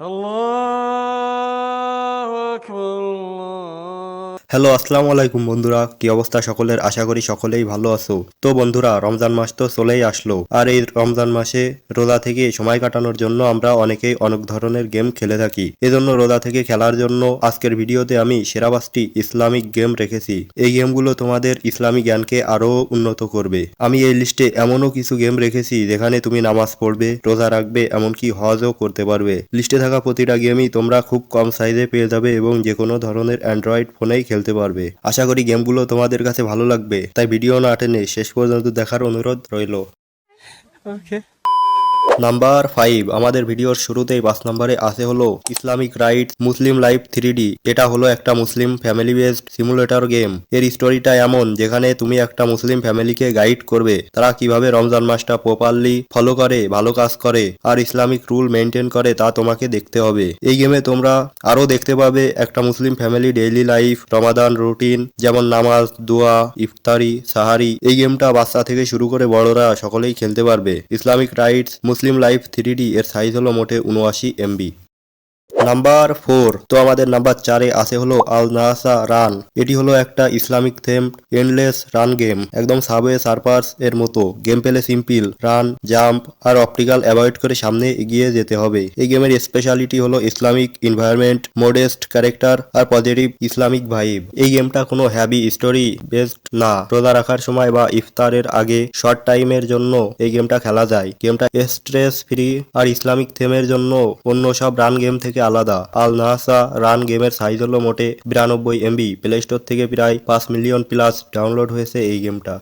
الله أكبر. Hello, আসসালামু আলাইকুম বন্ধুরা। কি অবস্থা সকলের? আশা করি সকলেই ভালো আছো। তো বন্ধুরা, রমজান মাস তো চলেই আসলো। আর এই রমজান মাসে রোজা থেকে সময় কাটানোর জন্য আমরা অনেকেই অনেক ধরনের গেম খেলে থাকি। এজন্য রোজা থেকে খেলার জন্য আজকের ভিডিওতে আমি সেরা পাঁচটি ইসলামিক গেম রেখেছি। এই গেমগুলো তোমাদের ইসলামী জ্ঞানকে আরও উন্নত করবে। আমি এই লিস্টে এমনও কিছু গেম রেখেছি, যেখানে তুমি নামাজ পড়বে, রোজা রাখবে, এমনকি হজও করতে পারবে। লিস্টে থাকা প্রতিটা গেমই তোমরা খুব কম সাইজে পেয়ে যাবে এবং যে কোনো ধরনের অ্যান্ড্রয়েড ফোনেই খেলতে পারবে। আশা করি গেমগুলো তোমাদের কাছে ভালো লাগবে। তাই ভিডিও না টেনে শেষ পর্যন্ত দেখার অনুরোধ রইল। Okay. নাম্বার ফাইভ আমাদের ভিডিওর শুরুতেই পাঁচ নম্বরে আছে হলো Islamic right, Muslim life three এটা হলো একটা Muslim family based simulator game এর স্টোরিটা এমন, যেখানে তুমি একটা মুসলিম ফ্যামিলিকে গাইড করবে। তারা কীভাবে রমজান মাসটা প্রপারলি ফলো করে, ভালো কাজ করে, আর ইসলামিক রুল মেনটেন করে, তা তোমাকে দেখতে হবে। এই গেমে তোমরা আরও দেখতে পাবে একটা Muslim family daily life Ramadan routine যেমন নামাজ, দোয়া, ইফতারি, সাহারি। এই গেমটা বাচ্চা থেকে শুরু করে বড়রা সকলেই খেলতে পারবে। Islamic rights Muslim life three D এর সাইজ হলো মোটে উনআশি এমবি। নাম্বার ফোর তো আমাদের নাম্বার চারে আছে হলো আল নাসা রান এটি হলো একটা Islamic theme endless run game একদম সাবওয়ে সার্পাস এর মতো। গেম পেলে সিম্পল রান জাম্প আর অপটিক্যাল অ্যাভয়েড করে সামনে এগিয়ে যেতে হবে। এই গেমের স্পেশালিটি হলো ইসলামিক এনভায়রনমেন্ট মোডেস্ট ক্যারেক্টার আর পজিটিভ ইসলামিক ভাইব এই গেমটা কোনো হ্যাভি স্টোরি বেসড না। রোজা রাখার সময় বা ইফতারের আগে শর্ট টাইমের জন্য এই গেমটা খেলা যায়। গেমটা স্ট্রেস ফ্রি আর ইসলামিক থেমের জন্য অন্য সব রান গেম থেকে আলাদা। আল নাহাসা রান গেমের সাইজ হলো মোটে বিরানব্বই এমবি। প্লে স্টোর থেকে প্রায় পাঁচ মিলিয়ন প্লাস ডাউনলোড হয়েছে এই গেমটা।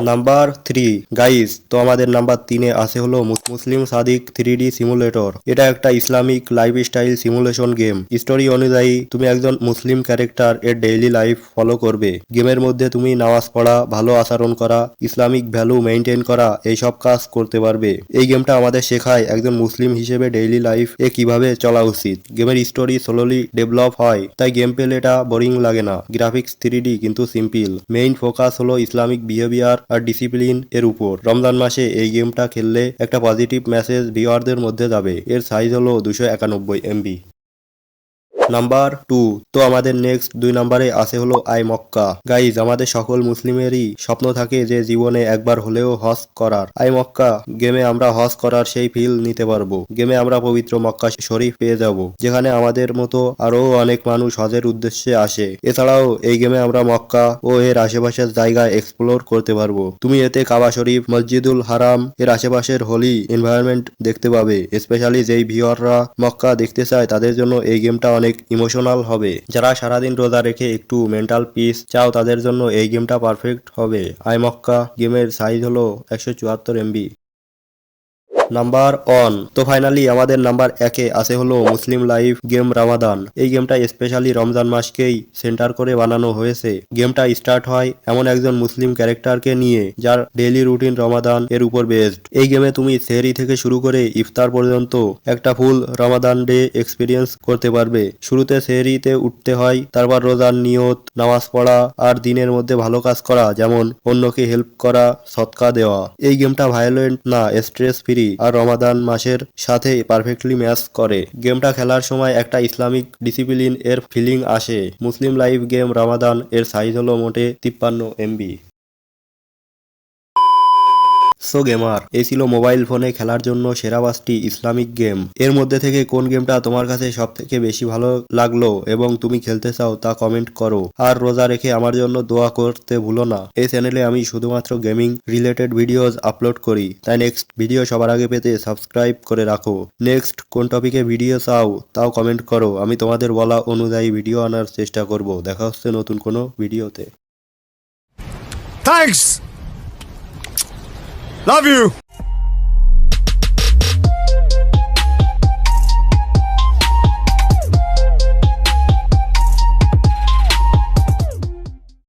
নাম্বার থ্রি গাইস তো আমাদের নাম্বার তিনে আছে হলো Muslim Sadiq three D simulator এটা একটা Islamic lifestyle simulation game story অনুযায়ী, তুমি একজন মুসলিম ক্যারেক্টার এর ডেইলি লাইফ ফলো করবে। গেমের মধ্যে তুমি নামাজ পড়া, ভালো আচরণ করা, ইসলামিক ভ্যালু মেনটেন করা, এইসব কাজ করতে পারবে। এই গেমটা আমাদের শেখায় একজন মুসলিম হিসেবে ডেইলি লাইফ এ কীভাবে চলা উচিত। গেমের স্টোরি স্লোলি ডেভেলপ হয়, তাই গেম প্লেটা বোরিং লাগে না। গ্রাফিক্স থ্রি কিন্তু সিম্পল মেইন ফোকাস হলো ইসলামিক বিহেভিয়ার আর ডিসিপ্লিন এর উপর। রমজান মাসে এই গেমটা খেললে একটা পজিটিভ মেসেজ ভিওয়ারদের মধ্যে যাবে। এর সাইজ হলো দুশো একানব্বই এমবি নাম্বার টু তো আমাদের নেক্সট দুই নাম্বারে আছে হলো আই মক্কা। গাইজ আমাদের সকল মুসলিমেরই স্বপ্ন থাকে যে জীবনে একবার হলেও হজ করার। আই মক্কা, গেমে আমরা হজ করার সেই ফিল নিতে পারব। গেমে আমরা পবিত্র মক্কা শরীফ পেয়ে যাব, যেখানে আমাদের মতো আরও অনেক মানুষ হজের উদ্দেশ্যে আসে। এছাড়াও এই গেমে আমরা মক্কা ও এর আশেপাশের জায়গা এক্সপ্লোর করতে পারব। তুমি এতে কাবা শরীফ, মসজিদুল হারাম, এর আশেপাশের হোলি এনভায়রনমেন্ট দেখতে পাবে। স্পেশালি যেই ভিওররা মক্কা দেখতে চায়, তাদের জন্য এই গেমটা অনেক ইমোশনাল হবে। যারা সারাদিন রোজা রেখে একটু মেন্টাল পিস চাও, তাদের জন্য এই গেমটা পারফেক্ট হবে। আইমক্কা গেমের সাইজ হলো একশো চুয়াত্তর এমবি নাম্বার অন তো ফাইনালি আমাদের নাম্বার একে আছে হলো মুসলিম লাইফ গেম রামাদান এই গেমটা স্পেশালি রমজান মাসকেই সেন্টার করে বানানো হয়েছে। গেমটা স্টার্ট হয় এমন একজন মুসলিম ক্যারেক্টারকে নিয়ে, যার ডেইলি রুটিন রমাদান এর উপর বেসড এই গেমে তুমি সেহরি থেকে শুরু করে ইফতার পর্যন্ত একটা ফুল রমাদান ডে এক্সপিরিয়েন্স করতে পারবে। শুরুতে সেহরিতে উঠতে হয়, তারপর রোজার নিয়ত, নামাজ পড়া আর দিনের মধ্যে ভালো কাজ করা, যেমন অন্যকে হেল্প করা, সৎকা দেওয়া। এই গেমটা ভায়োলেন্ট না স্ট্রেস ফ্রি আর রমাদান মাসের সাথে পারফেক্টলি ম্যাচ করে। গেমটা খেলার সময় একটা ইসলামিক ডিসিপ্লিন এর ফিলিং আসে। মুসলিম লাইভ গেম রমাদান এর সাইজ হলো মোটে তিপ্পান্ন এমবি সো গেমার, এই ছিল মোবাইল ফোনে খেলার জন্য সেরা পাঁচটি ইসলামিক গেম। এর মধ্যে থেকে কোন গেমটা তোমার কাছে সব থেকে বেশি ভালো লাগল এবং তুমি খেলতে চাও তা কমেন্ট করো। আর রোজা রেখে আমার জন্য দোয়া করতে ভুলো না। এই চ্যানেলে আমি শুধুমাত্র গেমিং রিলেটেড ভিডিওস আপলোড করি। তাই নেক্সট ভিডিও সবার আগে পেতে সাবস্ক্রাইব করে রাখো। নেক্সট কোন টপিকে ভিডিও চাও তাও কমেন্ট করো। আমি তোমাদের বলা অনুযায়ী ভিডিও আনার চেষ্টা করব। দেখা হচ্ছে নতুন কোনো ভিডিওতে Thanks. Love you.